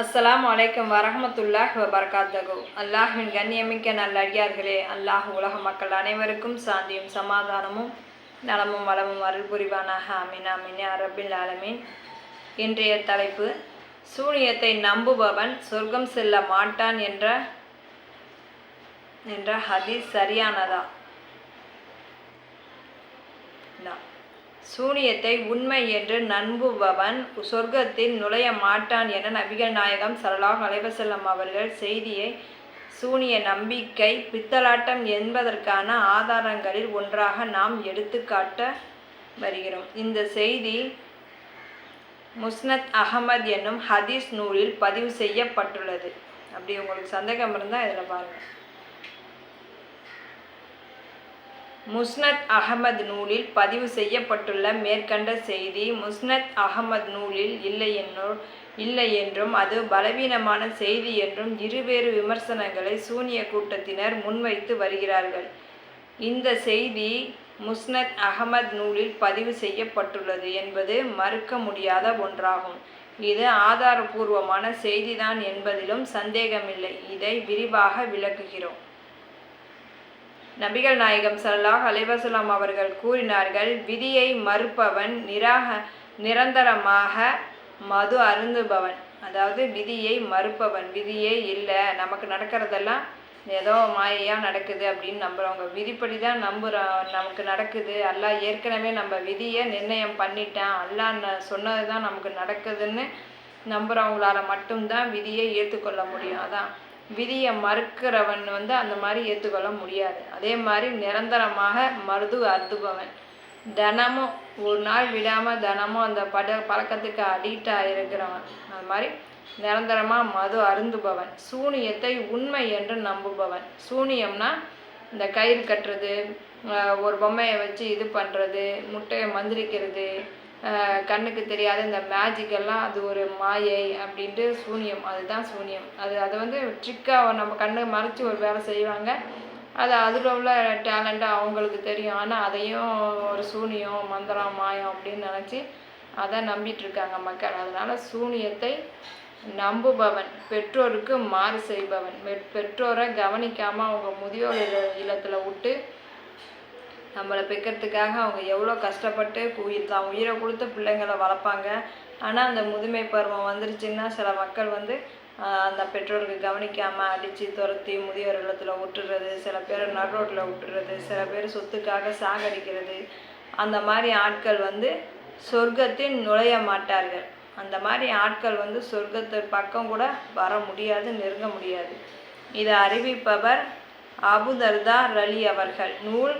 அஸ்லாம் அலைக்கும் வரமத்துல்லாஹ் வபரகாத்தகு அல்லாஹின் கண்ணியமிக்க நல்லடியார்களே அல்லாஹ் உலக மக்கள் அனைவருக்கும் சாந்தியும் சமாதானமும் நலமும் வளமும் அருள் புரிவானாக. அமீன் அமீன் அரபில் ஆலமீன். இன்றைய தலைப்பு சூனியத்தை நம்புபவன் சொர்க்கம் செல்ல மாட்டான் என்ற என்ற ஹதீஸ் சரியானதா? சூனியத்தை உண்மை என்று நம்புபவன் சொர்க்கத்தில் நுழைய மாட்டான் என நபிகள் நாயகம் ஸல்லல்லாஹு அலைவசல்லம் அவர்கள் செய்தியை சூனிய நம்பிக்கை பித்தலாட்டம் என்பதற்கான ஆதாரங்களில் ஒன்றாக நாம் எடுத்துக்காட்ட வருகிறோம். இந்த செய்தி முஸ்னத் அகமது என்னும் ஹதீஸ் நூலில் பதிவு செய்யப்பட்டுள்ளது. அப்படி உங்களுக்கு சந்தேகம் இருந்தால் இதில் பாருங்கள் முஸ்னத் அகமது நூலில் பதிவு செய்யப்பட்டுள்ள மேற்கண்ட செய்தி முஸ்னத் அகமது நூலில் இல்லை என்னோ இல்லை என்றும் அது பலவீனமான செய்தி என்றும் இருவேறு விமர்சனங்களை சூனிய கூட்டத்தினர் முன்வைத்து வருகிறார்கள். இந்த செய்தி முஸ்னத் அகமது நூலில் பதிவு செய்யப்பட்டுள்ளது என்பது மறுக்க முடியாத ஒன்றாகும். இது ஆதாரபூர்வமான செய்திதான் என்பதிலும் சந்தேகமில்லை. இதை விரிவாக விளக்குகிறோம். நபிகள் நாயகம் சல்லாஹ் அலைவசலாம் அவர்கள் கூறினார்கள் விதியை மறுப்பவன் நிராக நிரந்தரமாக மது அருந்துபவன். அதாவது விதியை மறுப்பவன். விதியே இல்லை நமக்கு நடக்கிறதெல்லாம் ஏதோ மாயையாக நடக்குது அப்படின்னு நம்புகிறவங்க விதிப்படி தான் நம்புகிறோம் நமக்கு நடக்குது. அல்லா ஏற்கனவே நம்ம விதியை நிர்ணயம் பண்ணிட்டான். அல்லாஹ் சொன்னது தான் நமக்கு நடக்குதுன்னு நம்புகிறவங்களால மட்டும்தான் விதியை ஏற்றுக்கொள்ள முடியும். அதான். விதியை மறுக்கிறவன் வந்து அந்த மாதிரி ஏற்றுக்கொள்ள முடியாது. அதே மாதிரி நிரந்தரமாக மருது அருந்துபவன் தினமும் ஒரு நாள் விடாமல் தினமும் அந்த பட பழக்கத்துக்கு அடிக்ட் ஆகிருக்கிறவன் அது மாதிரி நிரந்தரமாக மது அருந்துபவன். சூனியத்தை உண்மை என்று நம்புபவன். சூனியம்னா இந்த கயிறு கட்டுறது ஒரு பொம்மையை வச்சு இது பண்ணுறது முட்டையை மந்திரிக்கிறது கண்ணுக்கு தெரியாத இந்த மேஜிக்கெல்லாம் அது ஒரு மாயை அப்படின்ட்டு சூனியம் அதுதான் சூனியம். அது அதை வந்து ட்ரிக்காக நம்ம கண்ணை மறைச்சி ஒரு வேலை செய்வாங்க. அது அதில் உள்ள டேலண்ட்டாக அவங்களுக்கு தெரியும். ஆனால் அதையும் ஒரு சூனியம் மந்திரம் மாயம் அப்படின்னு நினச்சி அதை நம்பிட்டுருக்காங்க மக்கள். அதனால் சூனியத்தை நம்புபவன் பெற்றோருக்கு மாறு செய்பவன். பெற்றோரை கவனிக்காமல் அவங்க முதியோர் இல்லத்தில் விட்டு நம்மளை பெக்கிறதுக்காக அவங்க எவ்வளோ கஷ்டப்பட்டு உயிர் தான் உயிரை கொடுத்து பிள்ளைங்களை வளர்ப்பாங்க. ஆனால் அந்த முதுமை பருவம் வந்துருச்சுன்னா சில மக்கள் வந்து அந்த பெற்றோருக்கு கவனிக்காமல் அடித்து துரத்தி முதியோர் இல்லத்தில் விட்டுறது சில பேர் நடுரோட்டில் விட்டுறது சில பேர் சொத்துக்காக சாகடிக்கிறது. அந்த மாதிரி ஆட்கள் வந்து சொர்க்கத்தில் நுழைய மாட்டார்கள். அந்த மாதிரி ஆட்கள் வந்து சொர்க்கத்து பக்கம் கூட வர முடியாது நெருங்க முடியாது. இதை அறிவிப்பவர் அபுதர்தா ரலி அவர்கள். நூல்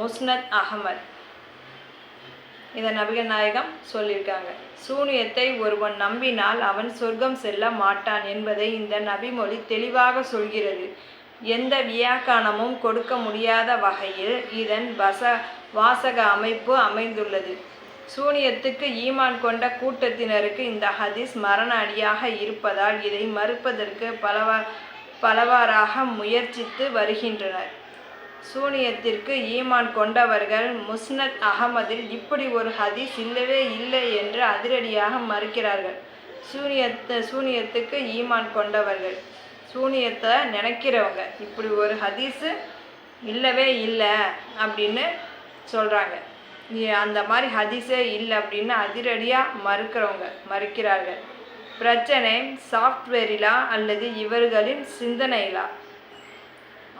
முஸ்னத் அகமத் இதை நபிகள் நாயகம் சொல்லியிருக்காங்க. சூனியத்தை ஒருவன் நம்பினால் அவன் சொர்க்கம் செல்ல மாட்டான் என்பதை இந்த நபிமொழி தெளிவாக சொல்கிறது. எந்த வியாக்கானமும் கொடுக்க முடியாத வகையில் இதன் வச வாசக அமைப்பு அமைந்துள்ளது. சூனியத்துக்கு ஈமான் கொண்ட கூட்டத்தினருக்கு இந்த ஹதீஸ் மரண அடியாக இருப்பதால் இதை மறுப்பதற்கு பலவா பலவாறாக முயற்சித்து வருகின்றனர். சூனியத்திற்கு ஈமான் கொண்டவர்கள் முஸ்னத் அகமதில் இப்படி ஒரு ஹதீஸ் இல்லவே இல்லை என்று அதிரடியாக மறுக்கிறார்கள். சூனியத்தை சூனியத்துக்கு ஈமான் கொண்டவர்கள். சூனியத்தை நினைக்கிறவங்க இப்படி ஒரு ஹதீஸு இல்லவே இல்லை அப்படின்னு சொல்கிறாங்க அந்த மாதிரி ஹதீஸே இல்லை அப்படின்னு அதிரடியாக மறுக்கிறவங்க மறுக்கிறார்கள். பிரச்சனை சாஃப்ட்வேரிலா அல்லது இவர்களின் சிந்தனையிலா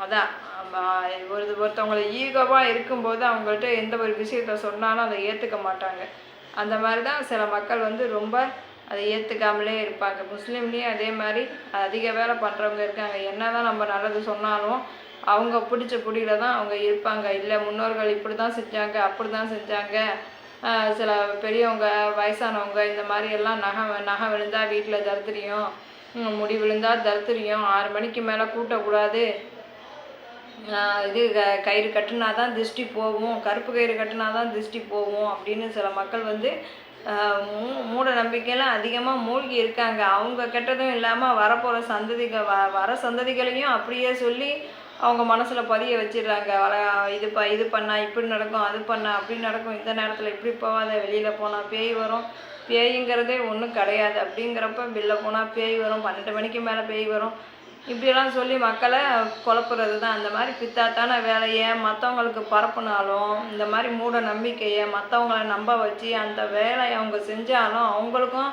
அதான். ஒரு ஒருத்தவங்களை ஈகோவாக இருக்கும்போது அவங்கள்ட்ட எந்த ஒரு விஷயத்த சொன்னாலும் அதை ஏற்றுக்க மாட்டாங்க. அந்த மாதிரி தான் சில மக்கள் வந்து ரொம்ப அதை ஏற்றுக்காமலே இருப்பாங்க. முஸ்லீம்லேயும் அதே மாதிரி அதிக வேலை பண்ணுறவங்க இருக்காங்க. என்ன தான் நம்ம நல்லது சொன்னாலும் அவங்க பிடிச்ச பிடியில தான் அவங்க இருப்பாங்க. இல்லை முன்னோர்கள் இப்படி தான் செஞ்சாங்க அப்படி தான் செஞ்சாங்க சில பெரியவங்க வயசானவங்க இந்த மாதிரி எல்லாம் நகை நகை விழுந்தால் வீட்டில் தருத்திரியும் முடி விழுந்தால் தருத்திரியும் ஆறு மணிக்கு மேலே கூட்டக்கூடாது. இது க- கயிறு கட்டினா தான் திருஷ்டி போகும் கருப்பு கயிறு கட்டினா தான் திருஷ்டி போகும் அப்படின்னு சில மக்கள் வந்து மூ- மூட நம்பிக்கையெல்லாம் அதிகமாக மூழ்கி இருக்காங்க. அவங்க கெட்டதும் இல்லாமல் வரப்போகிற சந்ததிகள் வ வர சந்ததிகளையும் அப்படியே சொல்லி அவங்க மனசில் பதிய வச்சிடுறாங்க. வர இது ப இது பண்ணால் இப்படி நடக்கும் அது பண்ணா அப்படி நடக்கும். இந்த நேரத்தில் இப்படி போகாத வெளியில் போனால் பேய் வரும். பேய்ங்கிறதே ஒன்றும் கிடையாது. அப்படிங்கிறப்ப வெளில போனால் பேய் வரும். பன்னெண்டு மணிக்கு மேலே பேய் வரும். இப்படியெல்லாம் சொல்லி மக்களை குழப்புறது தான் அந்த மாதிரி பித்தாத்தான வேலையை மற்றவங்களுக்கு பரப்புனாலும் இந்த மாதிரி மூட நம்பிக்கையை மற்றவங்கள நம்ப வச்சு அந்த வேலையை அவங்க செஞ்சாலும் அவங்களுக்கும்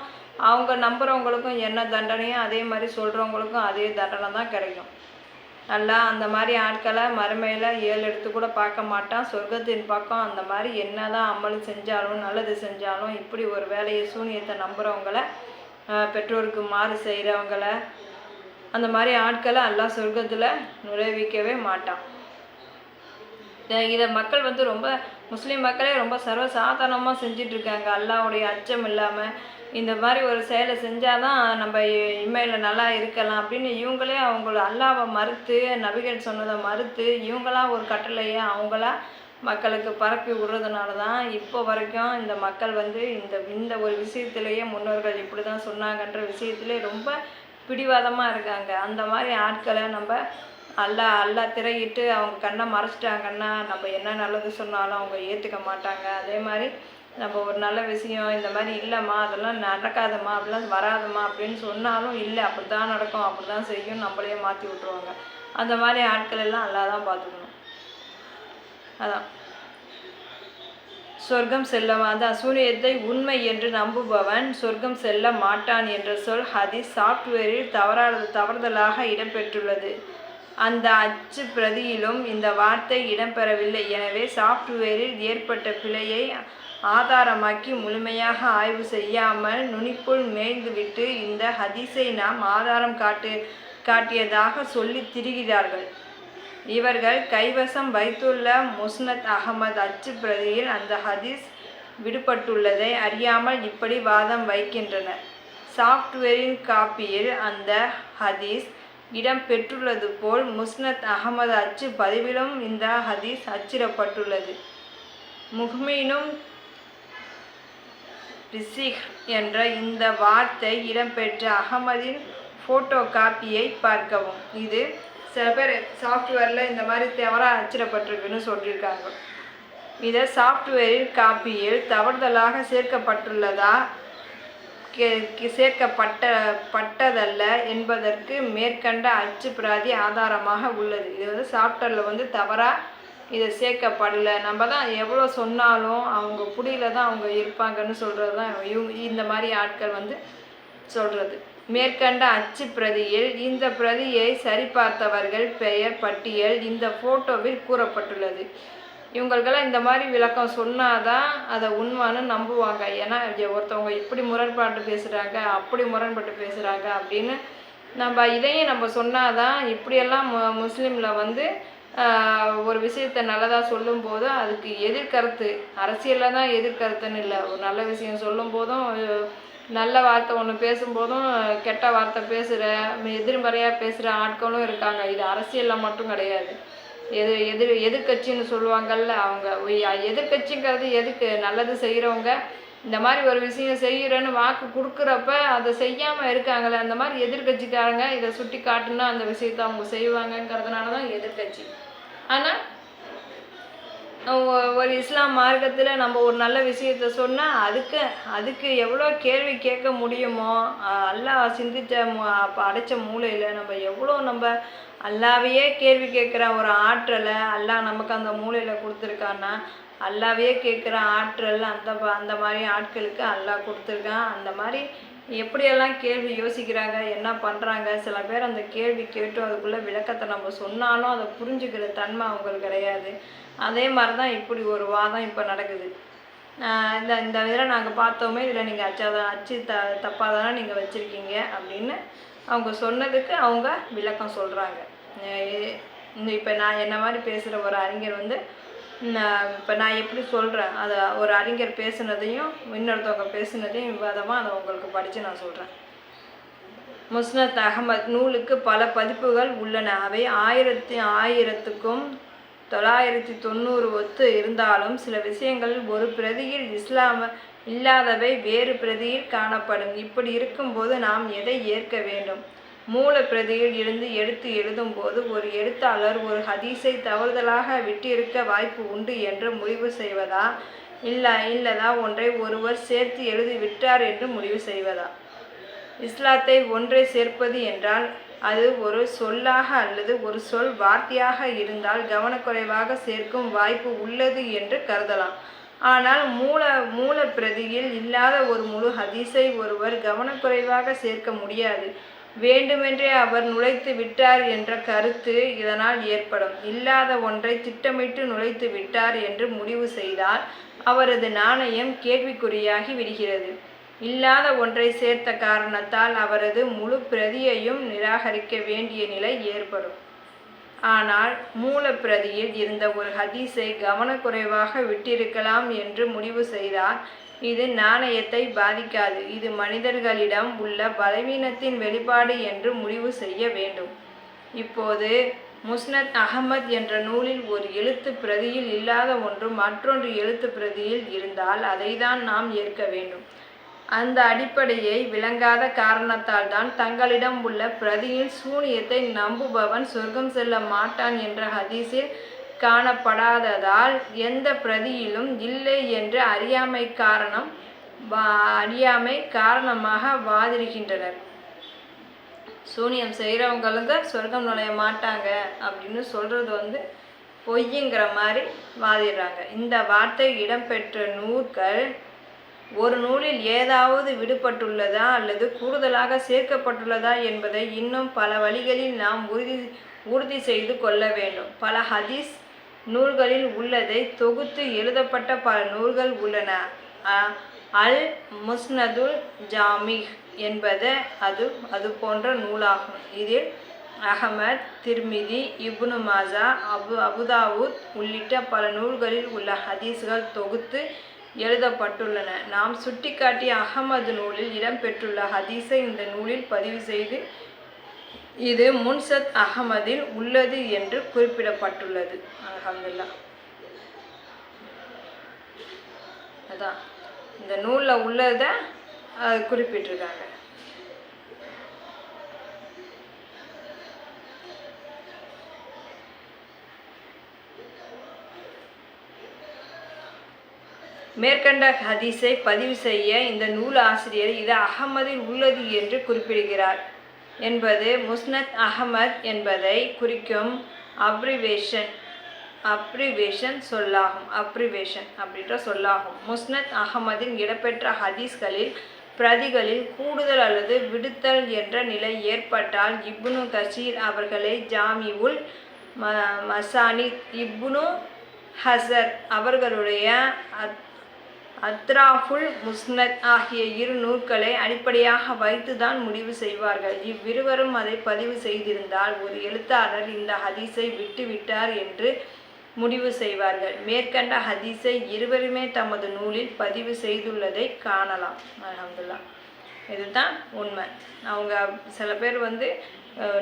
அவங்க நம்புகிறவங்களுக்கும் என்ன தண்டனையோ அதே மாதிரி சொல்கிறவங்களுக்கும் அதே தண்டனை தான் கிடைக்கும். நல்லா அந்த மாதிரி ஆட்களை மறுமையில் ஏழு எடுத்து கூட பார்க்க மாட்டான். சொர்க்கத்தின் பக்கம் அந்த மாதிரி என்ன தான் அமல் செஞ்சாலும் நல்லது செஞ்சாலும் இப்படி ஒரு வேலையை சூனியத்தை நம்புகிறவங்கள பெற்றோருக்கு மாறு செய்கிறவங்கள அந்த மாதிரி ஆட்களை எல்லாம் சொர்க்கத்தில் நுழைவிக்கவே மாட்டான். இதை மக்கள் வந்து ரொம்ப முஸ்லீம் மக்களே ரொம்ப சர்வசாதாரணமாக செஞ்சுட்டு இருக்காங்க அல்லாவுடைய அச்சம் இல்லாமல் இந்த மாதிரி ஒரு செயலை செஞ்சாதான் நம்ம இ- நல்லா இருக்கலாம் அப்படின்னு இவங்களே அவங்கள அல்லாவை மறுத்து நபிகள் சொன்னதை மறுத்து இவங்களா ஒரு கட்டளையை அவங்களா மக்களுக்கு பரப்பி விடுறதுனால தான் இப்போ வரைக்கும் இந்த மக்கள் வந்து இந்த இந்த ஒரு விஷயத்திலேயே முன்னோர்கள் இப்படி தான் சொன்னாங்கன்ற விஷயத்திலே ரொம்ப பிடிவாதமாக இருக்காங்க. அந்த மாதிரி ஆட்களை நம்ம அல்லா அல்லா திரையிட்டு அவங்க கண்ணை மறைச்சிட்டாங்கன்னா நம்ம என்ன நல்லது சொன்னாலும் அவங்க ஏற்றுக்க மாட்டாங்க. அதே மாதிரி நம்ம ஒரு நல்ல விஷயம் இந்த மாதிரி இல்லைம்மா அதெல்லாம் நடக்காதம்மா அப்படிலாம் வராதம்மா அப்படின்னு சொன்னாலும் இல்லை அப்படி தான் நடக்கும் அப்படி தான் செய்யும் நம்மளையே மாற்றி விட்ருவாங்க அந்த மாதிரி ஆட்கள் எல்லாம் நல்லா தான் பார்த்துக்கணும். அதான். சொர்க்கம் செல்ல அதான் சூனியத்தை உண்மை என்று நம்புபவன் சொர்க்கம் செல்ல மாட்டான் என்ற சொல் ஹதீஸ் சாஃப்ட்வேரில் தவறாத தவறுதலாக இடம்பெற்றுள்ளது. அந்த அச்சு பிரதியிலும் இந்த வார்த்தை இடம்பெறவில்லை. எனவே சாஃப்ட்வேரில் ஏற்பட்ட பிழையை ஆதாரமாக்கி முழுமையாக ஆய்வு செய்யாமல் நுனிப்புள் மேய்ந்துவிட்டு இந்த ஹதீஸை நாம் ஆதாரம் காட்டு காட்டியதாக சொல்லி திரிகிறார்கள். இவர்கள் கைவசம் வைத்துள்ள முஸ்னத் அகமது அச்சு பிரதியில் அந்த ஹதீஸ் விடுபட்டுள்ளதை அறியாமல் இப்படி வாதம் வைக்கின்றனர். சாஃப்ட்வேரின் காப்பியில் அந்த ஹதீஸ் இடம் பெற்றுள்ளது போல் முஸ்னத் அகமது அச்சு பதிவிலும் இந்த ஹதீஸ் அச்சிடப்பட்டுள்ளது. முஹ்மீனும் ரிசிக் என்ற இந்த வார்த்தை இடம்பெற்ற அகமதின் ஃபோட்டோ காப்பியை பார்க்கவும். இது சில பேர் சாஃப்ட்வேரில் இந்த மாதிரி தவறாக அச்சிடப்பட்டிருக்குன்னு சொல்லியிருக்காங்க. இதை சாஃப்ட்வேரின் காப்பியில் தவறுதலாக சேர்க்கப்பட்டுள்ளதா? கே- சேர்க்கப்பட்ட பட்டதல்ல என்பதற்கு மேற்கண்ட அச்சு பிராதி ஆதாரமாக உள்ளது. இது வந்து சாஃப்ட்வேரில் வந்து தவறாக இதை சேர்க்கப்படலை. நம்ம தான் எவ்வளோ சொன்னாலும் அவங்க புடியில தான் அவங்க இருப்பாங்கன்னு சொல்கிறது தான் இவங்க இந்த மாதிரி ஆட்கள் வந்து சொல்கிறது மேற்கண்ட அச்சு பிரதியில் இந்த பிரதியை சரிபார்த்தவர்கள் பெயர் பட்டியல் இந்த ஃபோட்டோவில் கூறப்பட்டுள்ளது. இவங்களுக்கெல்லாம் இந்த மாதிரி விளக்கம் சொன்னாதான் அதை உண்மைன்னு நம்புவாங்க. ஏன்னா ஒருத்தவங்க இப்படி முரண்பாட்டு பேசுகிறாங்க அப்படி முரண்பட்டு பேசுகிறாங்க அப்படின்னு நம்ம இதையும் நம்ம சொன்னாதான் இப்படியெல்லாம் மு முஸ்லீமில் வந்து ஒரு விஷயத்தை நல்லதாக சொல்லும்போது அதுக்கு எதிர்கருத்து அரசியலில் தான் எதிர்கருத்துன்னு இல்லை. ஒரு நல்ல விஷயம் சொல்லும் போதும் நல்ல வார்த்தை ஒன்று பேசும்போதும் கெட்ட வார்த்தை பேசுகிற எதிர்மறையாக பேசுகிற ஆட்களும் இருக்காங்க. இது அரசியலில் மட்டும் கிடையாது. எது எதிர் எதிர்க்கட்சின்னு சொல்லுவாங்கல்ல அவங்க எதிர்கட்சிங்கிறது எதிர்க்கட்சிங்கிறது எதுக்கு? நல்லது செய்கிறவங்க இந்த மாதிரி ஒரு விஷயம் செய்கிறேன்னு வாக்கு கொடுக்குறப்ப அதை செய்யாமல் இருக்காங்களே அந்த மாதிரி எதிர்க்கட்சிக்காரங்க இதை சுட்டி காட்டுனா அந்த விஷயத்தை அவங்க செய்வாங்கங்கிறதுனால தான் எதிர்க்கட்சி. ஆனால் ஒரு இஸ்லாம் மார்க்கத்தில் நம்ம ஒரு நல்ல விஷயத்த சொன்னால் அதுக்கு அதுக்கு எவ்வளோ கேள்வி கேட்க முடியுமோ அல்லாஹ் சிந்தித்த அடைச்ச மூளையில் நம்ம எவ்வளோ நம்ம அல்லாவையே கேள்வி கேட்குற ஒரு ஆற்றலை அல்லாஹ் நமக்கு அந்த மூளையில் கொடுத்துருக்கான்னா அல்லாவையே கேட்குற ஆற்றல் அந்த ப- அந்த மாதிரி ஆட்களுக்கு அல்லாஹ் கொடுத்துருக்கான். அந்த மாதிரி எப்படியெல்லாம் கேள்வி யோசிக்கிறாங்க என்ன பண்ணுறாங்க சில பேர் அந்த கேள்வி கேட்டு அதுக்குள்ளே விளக்கத்தை நம்ம சொன்னாலும் அதை புரிஞ்சுக்கிற தன்மை அவங்களுக்கு கிடையாது. அதே மாதிரி தான் இப்படி ஒரு வாதம் இப்போ நடக்குது. இந்த இந்த இதில் நாங்கள் பார்த்தோமே இதில் நீங்கள் அச்சாதான் அச்சு த தப்பாக தானே நீங்கள் வச்சுருக்கீங்க அப்படின்னு அவங்க சொன்னதுக்கு அவங்க விளக்கம் சொல்கிறாங்க இந்த இப்போ நான் என்ன மாதிரி பேசுகிற ஒரு அறிஞர் வந்து இப்போ நான் எப்படி சொல்கிறேன் அதை ஒரு அறிஞர் பேசுனதையும் இன்னொருத்தவங்க பேசுனதையும் விவாதமாக அதை உங்களுக்கு படித்து நான் சொல்கிறேன் முஸ்னத் அகமத் நூலுக்கு பல பதிப்புகள் உள்ளன. அவை ஆயிரத்தி ஆயிரத்துக்கும் தொள்ளாயிரத்தி தொண்ணூறு ஒத்து இருந்தாலும் சில விஷயங்கள் ஒரு பிரதியில் இஸ்லாம இல்லாதவை வேறு பிரதியில் காணப்படும். இப்படி இருக்கும்போது நாம் எதை ஏற்க வேண்டும்? மூல பிரதியில் இருந்து எடுத்து எழுதும்போது ஒரு எழுத்தாளர் ஒரு ஹதீஸை தவறுதலாக விட்டிருக்க வாய்ப்பு உண்டு என்று முடிவு செய்வதா? இல்லை இல்லதா? ஒன்றை ஒருவர் சேர்த்து எழுதி விட்டார் என்று முடிவு செய்வதா? இஸ்லாத்தை ஒன்றை சேர்ப்பது என்றால் அது ஒரு சொல்லாக அல்லது ஒரு சொல் வார்த்தையாக இருந்தால் கவனக்குறைவாக சேர்க்கும் வாய்ப்பு உள்ளது என்று கருதலாம். ஆனால் மூல மூல பிரதியில் இல்லாத ஒரு முழு ஹதீஸை ஒருவர் கவனக்குறைவாக சேர்க்க முடியாது. வேண்டுமென்றே அவர் நுழைத்து விட்டார் என்ற கருத்து இதனால் ஏற்படும். இல்லாத ஒன்றை திட்டமிட்டு நுழைத்து விட்டார் என்று முடிவு செய்தால் அவரது நாணயம் கேள்விக்குறியாகி விடுகிறது. இல்லாத ஒன்றை சேர்த்த காரணத்தால் அவரது முழு பிரதியையும் நிராகரிக்க வேண்டிய நிலை ஏற்படும். ஆனால் மூலப்பிரதியில் இருந்த ஒரு ஹதீஸை கவனக்குறைவாக விட்டிருக்கலாம் என்று முடிவு செய்தார் இது நாணயத்தை பாதிக்காது. இது மனிதர்களிடம் உள்ள பலவீனத்தின் வெளிப்பாடு என்று முடிவு செய்ய வேண்டும். இப்போது முஸ்னத் அகமத் என்ற நூலில் ஒரு எழுத்து பிரதியில் இல்லாத ஒன்று மற்றொன்று எழுத்து பிரதியில் இருந்தால் அதைதான் நாம் ஏற்க வேண்டும். அந்த அடிப்படையை விளங்காத காரணத்தால் தான் தங்களிடம் உள்ள பிரதியில் சூனியத்தை நம்புபவன் சொர்க்கம் செல்ல மாட்டான் என்ற ஹதீஸில் காணப்படாததால் எந்த பிரதியிலும் இல்லை என்று அறியாமை காரணம் அறியாமை காரணமாக வாதிடுகின்றனர். சூனியம் செய்கிறவங்களும் தான் சொர்க்கம் நுழைய மாட்டாங்க அப்படின்னு சொல்கிறது வந்து பொய்யுங்கிற மாதிரி வாதிடுறாங்க. இந்த வார்த்தை இடம்பெற்ற நூல்கள் ஒரு நூலில் ஏதாவது விடுபட்டுள்ளதா அல்லது கூடுதலாக சேர்க்கப்பட்டுள்ளதா என்பதை இன்னும் பல வழிகளில் நாம் உறுதி உறுதி செய்து கொள்ள வேண்டும். பல ஹதீஸ் நூல்களில் உள்ளதை தொகுத்து எழுதப்பட்ட பல நூல்கள் உள்ளன. அல் முஸ்னதுல் ஜாமிஹ் என்பது அது அது போன்ற நூலாகும். இதில் அகமத் திருமிதி இப்னு மாசா அபு அபுதாவுத் உள்ளிட்ட பல நூல்களில் உள்ள ஹதீஸ்கள் தொகுத்து எழுதப்பட்டுள்ளன. நாம் சுட்டிக்காட்டிய அகமது நூலில் இடம்பெற்றுள்ள ஹதீஸை இந்த நூலில் பதிவு செய்து இது முன்சத் அகமதில் உள்ளது என்று குறிப்பிடப்பட்டுள்ளது. அலமதுல்லா அதான். இந்த நூலில் உள்ளதை குறிப்பிட்டிருக்காங்க. மேற்கண்ட ஹதீஸை பதிவு செய்ய இந்த நூல் ஆசிரியர் இது அகமதில் உள்ளது என்று குறிப்பிடுகிறார் என்பது முஸ்னத் அகமத் என்பதை குறிக்கும் அப்ரிவேஷன் அப்ரிவேஷன் சொல்லாகும் அப்ரிவேஷன் அப்படின்ற சொல்லாகும். முஸ்னத் அகமதின் இடம்பெற்ற ஹதீஸ்களில் பிரதிகளில் கூடுதல் அல்லது விடுத்தல் என்ற நிலை ஏற்பட்டால் இப்னு கசீர் அவர்களை ஜாமியுல் ம மசானி இப்னு ஹசர் அவர்களுடைய அத்ராஃபுல் முஸ்னத் ஆகிய இரு நூல்களை அடிப்படையாக வைத்துதான் முடிவு செய்வார்கள். இவ்விருவரும் அதை பதிவு செய்திருந்தால் ஒரு எழுத்தாளர் இந்த ஹதீஸை விட்டுவிட்டார் என்று முடிவு செய்வார்கள். மேற்கண்ட ஹதீஸை இருவருமே தமது நூலில் பதிவு செய்துள்ளதை காணலாம். அலமதுல்லா இதுதான் உண்மை. அவங்க சில பேர் வந்து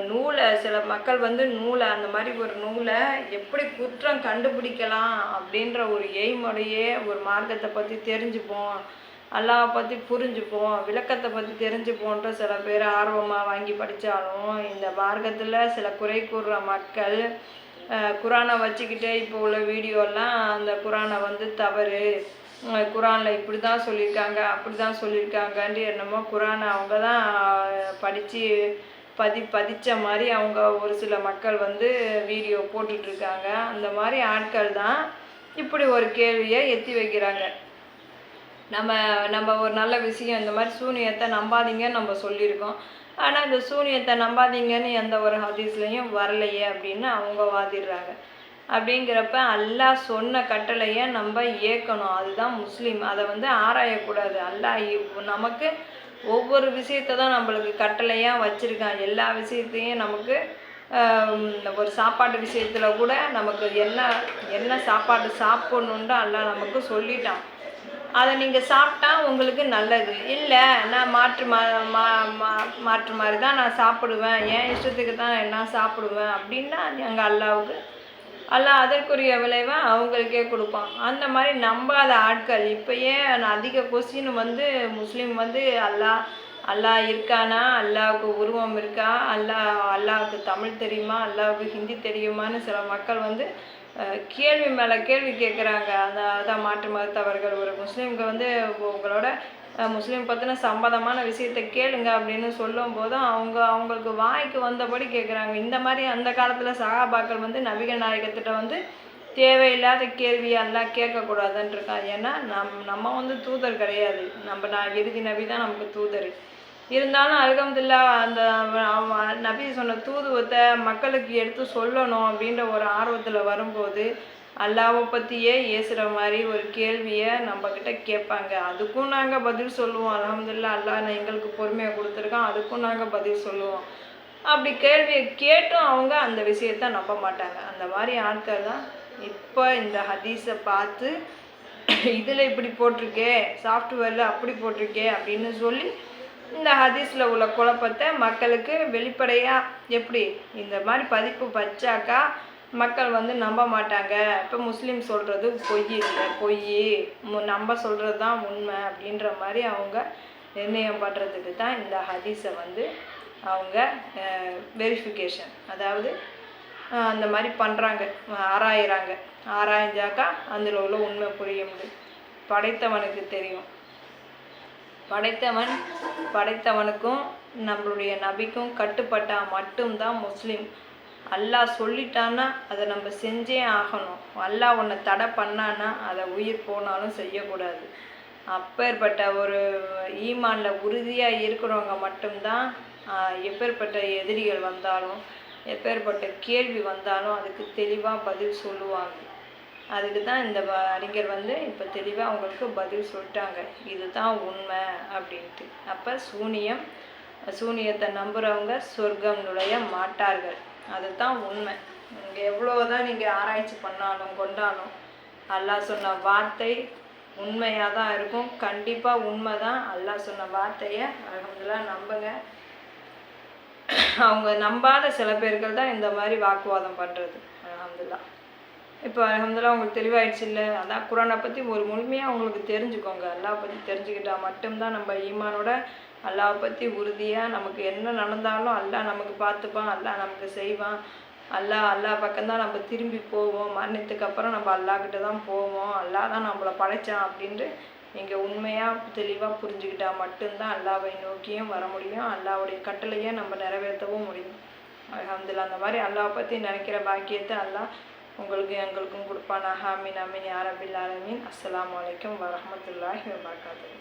நூலை சில மக்கள் வந்து நூலை அந்த மாதிரி ஒரு நூலை எப்படி குற்றம் கண்டுபிடிக்கலாம் அப்படின்ற ஒரு எய்முடையே ஒரு மார்க்கத்தை பற்றி தெரிஞ்சுப்போம் அல்லாவை பற்றி புரிஞ்சுப்போம் விளக்கத்தை பற்றி தெரிஞ்சுப்போன்ற சில பேர் ஆர்வமாக வாங்கி படித்தாலும் இந்த மார்க்கத்தில் சில குறை கூறுற மக்கள் குரானை வச்சுக்கிட்டே இப்போ உள்ள வீடியோலாம் அந்த குரானை வந்து தவறு குரானில் இப்படி தான் சொல்லியிருக்காங்க அப்படி தான் சொல்லியிருக்காங்கன்ட்டு என்னமோ குரானை அவங்க தான் படித்து பதி பதித்த மாதிரி அவங்க ஒரு சில மக்கள் வந்து வீடியோ போட்டுட்ருக்காங்க. அந்த மாதிரி ஆட்கள் தான் இப்படி ஒரு கேள்வியை எத்தி வைக்கிறாங்க. நம்ம நம்ம ஒரு நல்ல விஷயம் இந்த மாதிரி சூனியத்தை நம்பாதீங்கன்னு நம்ம சொல்லியிருக்கோம். ஆனால் இந்த சூனியத்தை நம்பாதீங்கன்னு எந்த ஒரு ஹதீஸ்லேயும் வரலையே அப்படின்னு அவங்க வாதிடுறாங்க. அப்படிங்கிறப்ப அல்லாஹ் சொன்ன கட்டளையை நம்ம ஏற்கணும் அதுதான் முஸ்லீம். அதை வந்து ஆராயக்கூடாது. அல்லாஹ் நமக்கு ஒவ்வொரு விஷயத்தை தான் நம்மளுக்கு கட்டளையாக வச்சுருக்கான் எல்லா விஷயத்தையும் நமக்கு ஒரு சாப்பாட்டு விஷயத்தில் கூட நமக்கு என்ன என்ன சாப்பாடு சாப்பிட்ணுன்ட்டு எல்லாம் நமக்கு சொல்லிட்டான். அதை நீங்கள் சாப்பிட்டா உங்களுக்கு நல்லது. இல்லை நான் மாற்று மா மா மாற்று மாதிரி தான் நான் சாப்பிடுவேன். என் இஷ்டத்துக்கு தான் நான் என்ன சாப்பிடுவேன் அப்படின்னா எங்கள் அல்லாவுக்கு அல்லாஹ் அதற்குரிய விளைவை அவங்களுக்கே கொடுப்பான். அந்த மாதிரி நம்பாத ஆட்கள் இப்போயே அதிக கொஸ்டின் வந்து முஸ்லீம் வந்து அல்லாஹ் அல்லாஹ் இருக்கானா? அல்லாவுக்கு உருவம் இருக்கா? அல்லாஹ் அல்லாவுக்கு தமிழ் தெரியுமா? அல்லாவுக்கு ஹிந்தி தெரியுமான்னு சில மக்கள் வந்து கேள்வி மேலே கேள்வி கேட்குறாங்க அந்த அதான் மாற்று மதத்தவர்கள். ஒரு முஸ்லீம்க்கு வந்து உங்களோட முஸ்லீம் பற்றின சம்பந்தமான விஷயத்தை கேளுங்க அப்படின்னு சொல்லும்போது அவங்க அவங்களுக்கு வாய்க்கு வந்தபடி கேட்குறாங்க இந்த மாதிரி அந்த காலத்தில் சகாபாக்கள் வந்து நபிகள் நாயகத்திட்ட வந்து தேவையில்லாத கேள்வி எல்லாம் கேட்கக்கூடாதுன்னு இருக்கான் ஏன்னா நம் நம்ம வந்து தூதர் கிடையாது. நம்ம நான் இறுதி நபி தான் நமக்கு தூதர். இருந்தாலும் அலகம்துல்லா அந்த நபி சொன்ன தூதுவத்தை மக்களுக்கு எடுத்து சொல்லணும் அப்படின்ற ஒரு ஆர்வத்தில் வரும்போது அல்லாவை பற்றியே ஏசுகிற மாதிரி ஒரு கேள்வியை நம்மக்கிட்ட கேட்பாங்க. அதுக்கும் நாங்கள் பதில் சொல்லுவோம். அலமதுல்லா அல்லாஹ் நான் எங்களுக்கு பொறுமையாக கொடுத்துருக்கோம் அதுக்கும் நாங்கள் பதில் சொல்லுவோம். அப்படி கேள்வியை கேட்டும் அவங்க அந்த விஷயத்த நம்ப மாட்டாங்க. அந்த மாதிரி ஆட்கள் தான் இப்போ இந்த ஹதீஸை பார்த்து இதில் இப்படி போட்டிருக்கே சாஃப்ட்வேரில் அப்படி போட்டிருக்கே அப்படின்னு சொல்லி இந்த ஹதீஸில் உள்ள குழப்பத்தை மக்களுக்கு வெளிப்படையாக எப்படி இந்த மாதிரி பதிப்பு வச்சாக்கா மக்கள் வந்து நம்ப மாட்டாங்க. இப்போ முஸ்லீம் சொல்கிறது பொய் இல்லை பொய் மு- நம்ம சொல்கிறது தான் உண்மை அப்படின்ற மாதிரி அவங்க நிர்ணயம் பண்ணுறதுக்கு தான் இந்த ஹதீஸை வந்து அவங்க வெரிஃபிகேஷன் அதாவது அந்த மாதிரி பண்ணுறாங்க ஆராயிறாங்க. ஆராய்ஞ்சாக்கா அதில் உள்ள உண்மை புரிய முடியும். படைத்தவனுக்கு தெரியும். படைத்தவன் படைத்தவனுக்கும் நம்மளுடைய நபிக்கும் கட்டுப்பட்டால் மட்டும்தான் முஸ்லீம். அல்லாஹ் சொல்லிட்டான்னா அதை நம்ம செஞ்சே ஆகணும். அல்லாஹ் உன்னை தடை பண்ணான்னா அதை உயிர் போனாலும் செய்யக்கூடாது. அப்பேற்பட்ட ஒரு ஈமானில் உறுதியாக இருக்கிறவங்க மட்டும்தான் எப்பேற்பட்ட எதிரிகள் வந்தாலும் எப்பேற்பட்ட கேள்வி வந்தாலும் அதுக்கு தெளிவாக பதில் சொல்லுவாங்க. அதுக்கு தான் இந்த வ- அறிஞர் வந்து இப்போ தெளிவாக அவங்களுக்கு பதில் சொல்லிட்டாங்க. இதுதான் உண்மை அப்படின்ட்டு. அப்போ சூனியம் சூனியத்தை நம்புகிறவங்க சொர்க்கம் நுழைய மாட்டார்கள். அதுதான் உண்மை. நீங்கள் எவ்வளோதான் நீங்கள் ஆராய்ச்சி பண்ணாலும் கொண்டாலும் அல்லாஹ் சொன்ன வார்த்தை உண்மையாக தான் இருக்கும். கண்டிப்பாக உண்மை தான் அல்லாஹ் சொன்ன வார்த்தையை அல்ஹம்துலில்லாஹ் நம்புங்க. அவங்க நம்பாத சில பேர்கள் தான் இந்த மாதிரி வாக்குவாதம் பண்ணுறது அல்ஹம்துலில்லாஹ் இப்போ அல்ஹம்துலில்லாஹ் உங்களுக்கு தெளிவாயிடுச்சு இல்லை? அதான் குரானை பற்றி ஒரு முழுமையாக உங்களுக்கு தெரிஞ்சுக்கோங்க. அல்லாஹ் பற்றி தெரிஞ்சுக்கிட்டா மட்டும்தான் நம்ம ஈமானோட அல்லாவை பற்றி உறுதியாக நமக்கு என்ன நடந்தாலும் அல்லாஹ் நமக்கு பார்த்துப்பான் அல்லாஹ் நமக்கு செய்வான். அல்லா அல்லாஹ் பக்கம்தான் நம்ம திரும்பி போவோம். மரணத்துக்கு அப்புறம் நம்ம அல்லாக்கிட்ட தான் போவோம். அல்லாஹ் தான் நம்மளை படைச்சான் அப்படின்ட்டு நீங்கள் உண்மையாக தெளிவாக புரிஞ்சுக்கிட்டால் மட்டும்தான் அல்லாவை நோக்கியும் வர முடியும். அல்லாவுடைய கட்டளையை நம்ம நிறைவேற்றவும் முடியும். அல்ஹம்துலில்லாஹ். அந்த மாதிரி அல்லாவை பற்றி நினைக்கிற பாக்கியத்தை அல்லாஹ் உங்களுக்கு எங்களுக்கும் கொடுப்பான் அஹாமின் அமீன் யாரபில் அலமீன் அஸ்ஸலாமு வலைக்கம் வரமத்துல்லாஹி வபரகாத்துஹு.